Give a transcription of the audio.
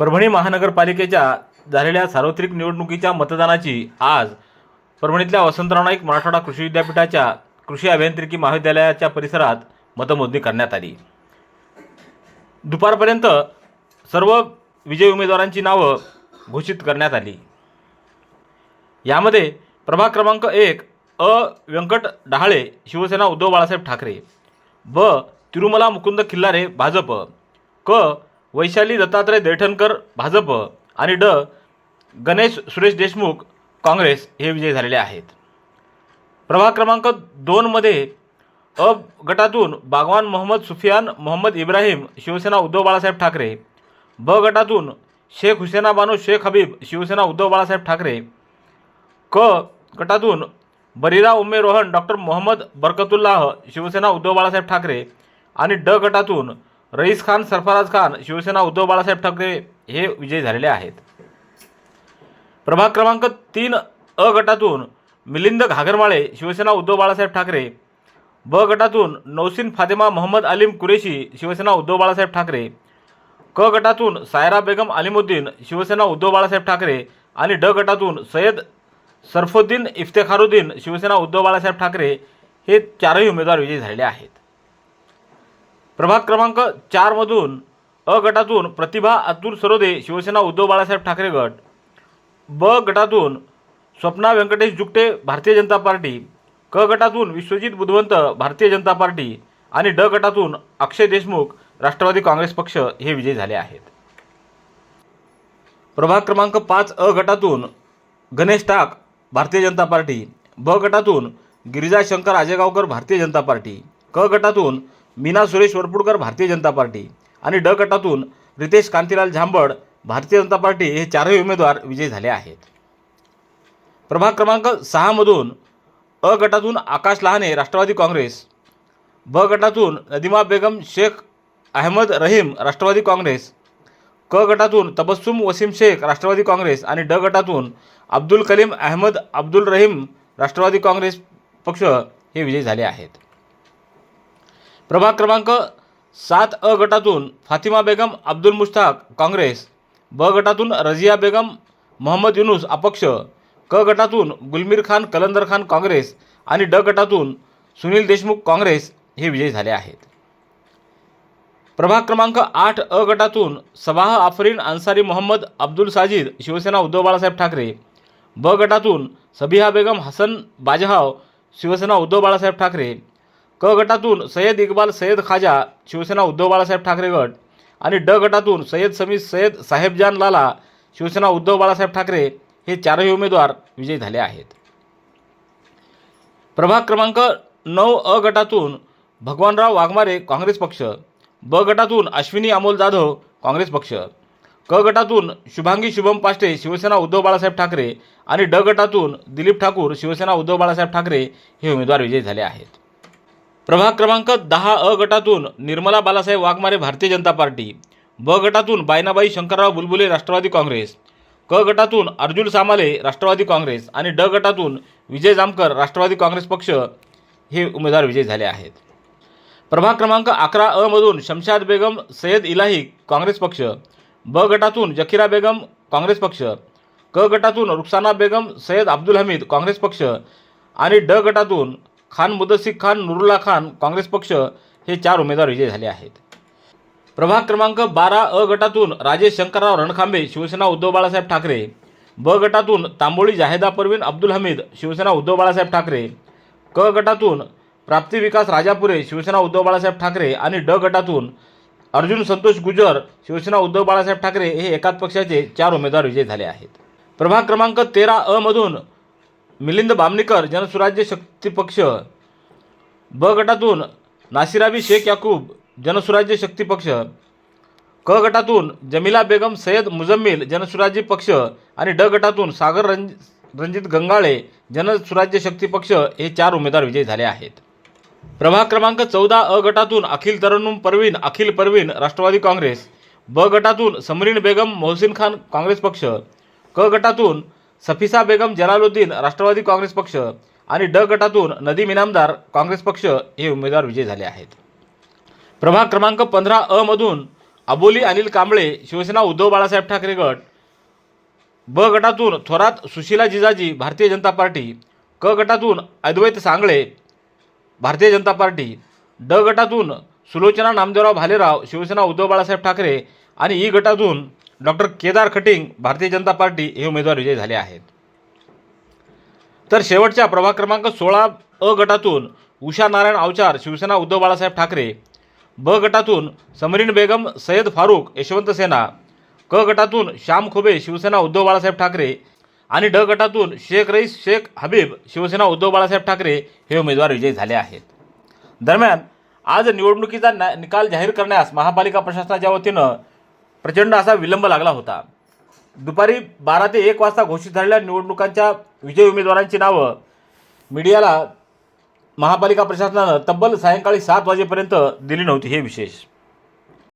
परभणी महानगरपालिकेच्या झालेल्या सार्वत्रिक निवडणुकीच्या मतदानाची आज परभणीतल्या वसंतराव नाईक मराठवाडा कृषी विद्यापीठाच्या कृषी अभियांत्रिकी महाविद्यालयाच्या परिसरात मतमोजणी करण्यात आली. दुपारपर्यंत सर्व विजयी उमेदवारांची नावं घोषित करण्यात आली. यामध्ये प्रभाग क्रमांक एक अ. व्यंकट डहाळे शिवसेना उद्धव बाळासाहेब ठाकरे ब. तिरुमला मुकुंद खिल्लारे भाजप क. वैशाली दत्तात्रय देठणकर भाजप आणि ड. गणेश सुरेश देशमुख काँग्रेस हे विजयी झालेले आहेत. प्रभाग क्रमांक दोनमध्ये अ गटातून बागवान मोहम्मद सुफियान मोहम्मद इब्राहिम शिवसेना उद्धव बाळासाहेब ठाकरे ब गटातून शेख हुसेना बानू शेख हबीब शिवसेना उद्धव बाळासाहेब ठाकरे क गटातून बरिरा उम्मे रोहन डॉक्टर मोहम्मद बरकतुल्लाह शिवसेना उद्धव बाळासाहेब ठाकरे आणि ड गटातून रईस खान सरफराज खान शिवसेना उद्धव बाळासाहेब ठाकरे हे विजयी झालेले आहेत. प्रभाग क्रमांक तीन अ गटातून मिलिंद घागरमाळे शिवसेना उद्धव बाळासाहेब ठाकरे. ब गटातून नौसिन फातिमा मोहम्मद अलीम कुरेशी शिवसेना उद्धव बाळासाहेब ठाकरे. क गटातून सायरा बेगम अलिमुद्दीन शिवसेना उद्धव बाळासाहेब ठाकरे. आणि ड गटातून सय्यद सरफुद्दीन इफ्तेखारुद्दीन शिवसेना उद्धव बाळासाहेब ठाकरे. हे चारही उमेदवार विजयी झालेले आहेत. प्रभाग क्रमांक चारमधून अ गटातून प्रतिभा अतुल सरोदे शिवसेना उद्धव बाळासाहेब ठाकरे गट. ब गटातून स्वप्ना व्यंकटेश जुगटे भारतीय जनता पार्टी. क गटातून विश्वजित बुधवंत भारतीय जनता पार्टी. आणि ड गटातून अक्षय देशमुख राष्ट्रवादी काँग्रेस पक्ष हे विजयी झाले आहेत. प्रभाग क्रमांक पाच अ गटातून गणेश टाक भारतीय जनता पार्टी. ब गटातून गिरिजा शंकर आजेगावकर भारतीय जनता पार्टी. क गटातून मीना सुरेश वरपुडकर भारतीय जनता पार्टी आणि ड गटातून रितेश कांतीलाल झांबड भारतीय जनता पार्टी हे चारही उमेदवार विजयी झाले आहेत. प्रभाग क्रमांक सहामधून अ गटातून आकाश लहाने राष्ट्रवादी काँग्रेस ब गटातून नदिमा बेगम शेख अहमद रहीम राष्ट्रवादी काँग्रेस क गटातून तबस्सुम वसीम शेख राष्ट्रवादी काँग्रेस आणि ड गटातून अब्दुल कलीम अहमद अब्दुल रहीम राष्ट्रवादी काँग्रेस पक्ष हे विजयी झाले आहेत. प्रभाग क्रमांक सात अ गटातून फातिमा बेगम अब्दुल मुश्ताक काँग्रेस. ब गटातून रजिया बेगम मोहम्मद युनुस अपक्ष. क गटातून गुलमीर खान कलंदर खान काँग्रेस. आणि ड गटातून सुनील देशमुख काँग्रेस हे विजयी झाले आहेत. प्रभाग क्रमांक आठ अ गटातून सबाह आफरीन अन्सारी मोहम्मद अब्दुल साजिद शिवसेना उद्धव बाळासाहेब ठाकरे. ब गटातून सबिहा बेगम हसन बाजहाव शिवसेना उद्धव बाळासाहेब ठाकरे. क गटातून सय्यद इक्बाल सय्यद खाजा शिवसेना उद्धव बाळासाहेब ठाकरे गट आणि ड गटातून सय्यद समी सय्यद साहेबजान लाला शिवसेना उद्धव बाळासाहेब ठाकरे हे चारही उमेदवार विजयी झाले आहेत. प्रभाग क्रमांक नऊ अ गटातून भगवानराव वाघमारे काँग्रेस पक्ष. ब गटातून अश्विनी अमोल जाधव काँग्रेस पक्ष. क गटातून शुभांगी शुभम पाष्टे शिवसेना उद्धव बाळासाहेब ठाकरे आणि ड गटातून दिलीप ठाकूर शिवसेना उद्धव बाळासाहेब ठाकरे हे उमेदवार विजयी झाले आहेत. प्रभाग क्रमांक दहा अ गटातून निर्मला बालासाहेब वाघमारे भारतीय जनता पार्टी ब गटातून बायनाबाई शंकरराव बुलबुले राष्ट्रवादी काँग्रेस क गटातून अर्जुन सामाले राष्ट्रवादी काँग्रेस आणि ड गटातून विजय जामकर राष्ट्रवादी काँग्रेस पक्ष हे उमेदवार विजयी झाले आहेत. प्रभाग क्रमांक अकरा अ मधून शमशाद बेगम सय्यद इलाही काँग्रेस पक्ष ब गटातून जखीरा बेगम काँग्रेस पक्ष क गटातून रुखसाना बेगम सय्यद अब्दुल हमीद काँग्रेस पक्ष आणि ड गटातून खान मुदसिक खान नुरुल्ला खान काँग्रेस पक्ष हे चार उमेदवार विजयी झाले आहेत. प्रभाग क्रमांक बारा अ गटातून राजेश शंकरराव रणखांबे शिवसेना उद्धव बाळासाहेब ठाकरे. ब गटातून तांबोळी जाहेदा परवीन अब्दुल हमीद शिवसेना उद्धव बाळासाहेब ठाकरे. क गटातून प्राप्ती विकास राजापुरे शिवसेना उद्धव बाळासाहेब ठाकरे आणि ड गटातून अर्जुन संतोष गुजर शिवसेना उद्धव बाळासाहेब ठाकरे हे एकाच पक्षाचे चार उमेदवार विजयी झाले आहेत. प्रभाग क्रमांक तेरा अ मधून मिलिंद बामणीकर जनसुराज्य शक्ती पक्ष ब गटातून नासिराबी शेख याकूब जनसुराज्य शक्ती पक्ष क गटातून जमिला बेगम सय्यद मुजम्मिल जनसुराज्य पक्ष आणि ड गटातून सागर रंज रणजित गंगाळे जनसुराज्य शक्ती पक्ष हे चार उमेदवार विजयी झाले आहेत. प्रभाग क्रमांक चौदा अ गटातून अखिल तरुणम परवीन अखिल परवीन राष्ट्रवादी काँग्रेस ब गटातून समरीन बेगम मोहसिन खान काँग्रेस पक्ष क गटातून सफिसा बेगम जलालुद्दीन राष्ट्रवादी काँग्रेस पक्ष आणि ड गटातून नदीम इनामदार काँग्रेस पक्ष हे उमेदवार विजयी झाले आहेत. प्रभाग क्रमांक पंधरा अ मधून अबोली अनिल कांबळे शिवसेना उद्धव बाळासाहेब ठाकरे गट ब गटातून थोरात सुशीला जिजाजी भारतीय जनता पार्टी क गटातून अद्वैत सांगळे भारतीय जनता पार्टी ड गटातून सुलोचना नामदेवराव भालेराव शिवसेना उद्धव बाळासाहेब ठाकरे आणि ई गटातून doctor Kedar cutting Bharatiya Janata party हे उमेदवार विजयी झाले आहेत. तर शेवटच्या प्रभाग क्रमांक सोळा अ गटातून उषा नारायण अवचार शिवसेना उद्धव बाळासाहेब ठाकरे ब गटातून समरीन बेगम सय्यद फारूक यशवंत सेना क गटातून श्याम खुबे शिवसेना उद्धव बाळासाहेब ठाकरे आणि ड गटातून शेख रईस शेख हबीब शिवसेना उद्धव बाळासाहेब ठाकरे हे उमेदवार विजयी झाले आहेत. दरम्यान आज निवडणुकीचा निकाल जाहीर करण्यास महापालिका प्रशासनाच्या वतीनं प्रचंड असा विलंब लागला होता. दुपारी बारा ते एक वाजता घोषित झालेल्या निवडणुकांच्या विजयी उमेदवारांची नावं मीडियाला महापालिका प्रशासनानं तब्बल सायंकाळी सात वाजेपर्यंत दिली नव्हती. हे विशेष.